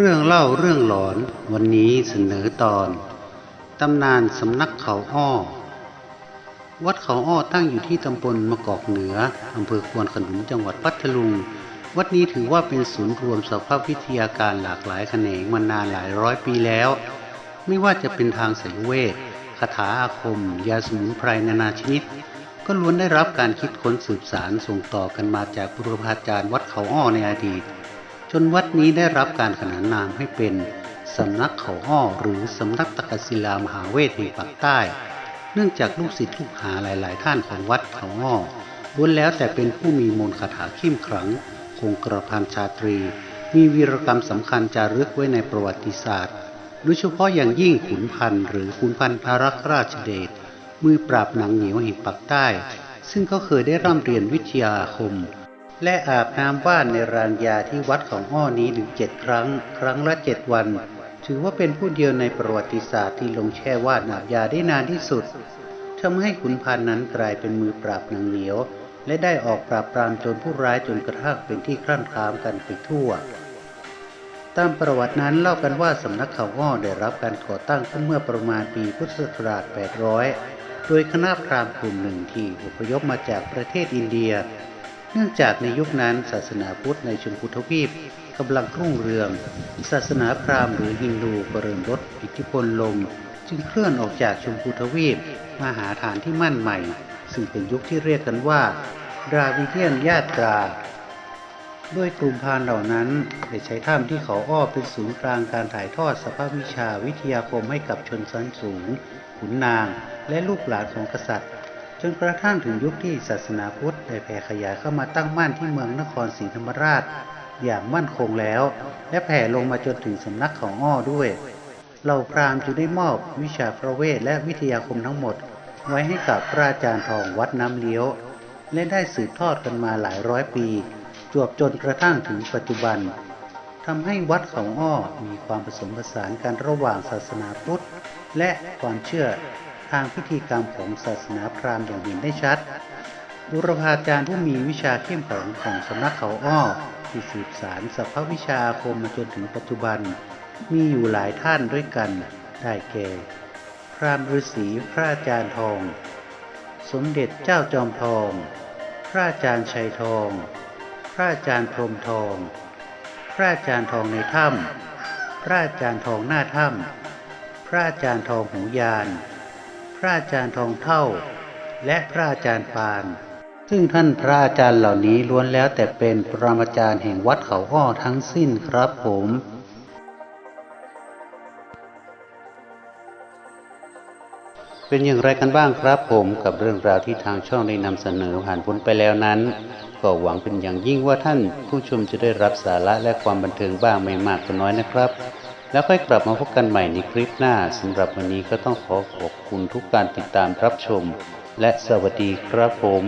เรื่องเล่าเรื่องหลอนวันนี้เสนอตอน ตำนานสำนักเขาอ้อ วัดเขาอ้อตั้งอยู่ที่ตำบลมะกอกเหนืออำเภอควนขนุนจังหวัดพัทลุง วัดนี้ถือว่าเป็นศูนย์รวมสภาพวิทยาการหลากหลายแขนงมานานหลายร้อยปีแล้ว ไม่ว่าจะเป็นทางสายเวทคาถาอาคม ยาสมุนไพรนานาชนิด ก็ล้วนได้รับการคิดค้นสืบสารส่งต่อกันมาจากบุรพาจารย์วัดเขาอ้อในอดีต นวัดนี้ได้รับการขนานนามให้เป็นสำนักเขาอ้อหรือสำนักตะกศิลามหาเวทแห่งปากใต้ เนื่องจากลูกศิษย์ลูกหาหลาย ๆ ท่านของวัดเขาอ้อล้วนแล้วแต่เป็นผู้มีมนต์คาถาเข้มขลัง คงกระพันชาตรี มีวีรกรรมสำคัญจารึกไว้ในประวัติศาสตร์โดยเฉพาะอย่างยิ่งขุนพันธ์หรือขุนพันธ์พระรักราชเดชมือปราบหนังเหนียวแห่งปากใต้ ซึ่งก็เคยได้ร่ำเรียนวิทยาคม และอาบน้ำว่านในรางยาที่วัดของอ้อนี้ถึงเจ็ดครั้ง ครั้งละเจ็ดวัน ถือว่าเป็นผู้เดียวในประวัติศาสตร์ที่ลงแช่ว่านอาบยาได้นานที่สุดทำให้ขุนพันนั้นกลายเป็นมือปราบหนังเหนียว และได้ออกปราบปรามจรผู้ร้ายจนกระทั่งเป็นที่ครั่นครามกันไปทั่ว ตามประวัตินั้นเล่ากันว่าสำนักเขาอ้อได้รับการก่อตั้งขึ้นเมื่อประมาณปีพุทธศักราช 800 โดยคณะพราหมณ์กลุ่มหนึ่งที่อพยพมาจากประเทศอินเดีย นื่องจากในยุคนั้นศาสนาพุทธในชมพูทวีปกำลังรุ่งเรือง ศาสนาพราหมณ์หรือฮินดูก็เริ่มลดอิทธิพลลง จึงเคลื่อนออกจากชมพูทวีปมาหาฐานที่มั่นใหม่ ซึ่งเป็นยุคที่เรียกกันว่าดราวิเดียนญาตราด้วยกลุ่มพานเหล่านั้นได้ใช้ถ้ำที่เขาอ้อเป็นศูนย์กลางการถ่ายทอดสภาพวิชาวิทยาคมให้กับชนชั้นสูง ขุนนาง และลูกหลานของกษัตริย์ จนกระทั่งถึงยุคที่ศาสนาพุทธได้แผ่ขยายเข้ามาตั้งมั่นที่เมืองนครศรีธรรมราช อย่างมั่นคงแล้ว และแผ่ลงมาจนถึงสำนักเขาอ้อด้วยเหล่าพราหมณ์จึงได้มอบวิชาพระเวทและวิทยาคมทั้งหมด ไว้ให้กับพระอาจารย์ทองวัดน้ำเลี้ยว และได้สืบทอดกันมาหลายร้อยปี จวบจนกระทั่งถึงปัจจุบันทำให้วัดเขาอ้อมีความผสมผสานกันระหว่างศาสนาพุทธและความเชื่อ ทางพิธีกรรมของศาสนาพราหมณ์อย่างเห็นได้ชัด บุรพาจารย์ผู้มีวิชาเข้มแข็งของสำนักเขาอ้อที่สืบสารสภาวิชาอาคมมาจนถึงปัจจุบัน มีอยู่หลายท่านด้วยกัน ได้แก่ พราหมณ์ฤาษีพระอาจารย์ทอง สมเด็จเจ้าจอมทอง พระอาจารย์ชัยทอง พระอาจารย์พรมทอง พระอาจารย์ทองในถ้ำพระอาจารย์ทองหน้าถ้ำพระอาจารย์ทองหูยาน พระอาจารย์ทองเท่า และพระอาจารย์ปาน ซึ่งท่านพระอาจารย์เหล่านี้ล้วนแล้วแต่เป็นปรมาจารย์แห่งวัดเขาอ้อทั้งสิ้นครับผมเป็นอย่างไรกันบ้างครับผมกับเรื่องราวที่ทางช่องได้นำเสนอผ่านพ้นไปแล้วนั้น ก็หวังเป็นอย่างยิ่งว่าท่านผู้ชมจะได้รับสาระและความบันเทิงบ้างไม่มากก็น้อยนะครับ แล้วค่อยกลับมาพบกันใหม่ในคลิปหน้าสำหรับวันนี้ก็ต้องขอขอบคุณทุกการติดตามรับชม และสวัสดีครับผม